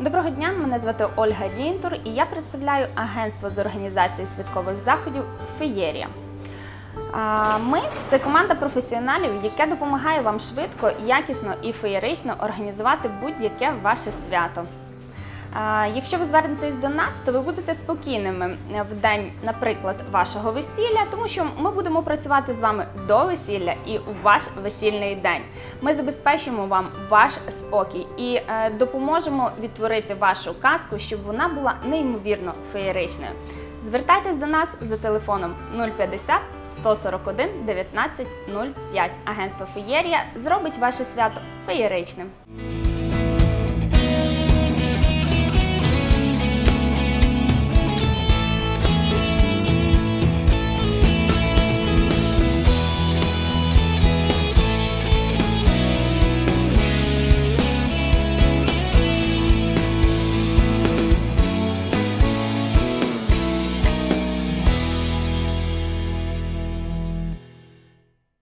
Мене звати Ольга Лінтур і я представляю агентство з організації святкових заходів Феєрія. Ми це команда професіоналів, яка допомагає вам швидко, якісно і феєрично організувати будь-яке ваше свято. Якщо ви звернетесь до нас, то ви будете спокійними в день, наприклад, вашого весілля, тому що ми будемо працювати з вами до весілля і у ваш весільний день. Ми забезпечимо вам ваш спокій і е, допоможемо відтворити вашу казку, щоб вона була неймовірно феєричною. Звертайтесь до нас за телефоном 050 141 19 05. Агентство Феєрія зробить ваше свято феєричним.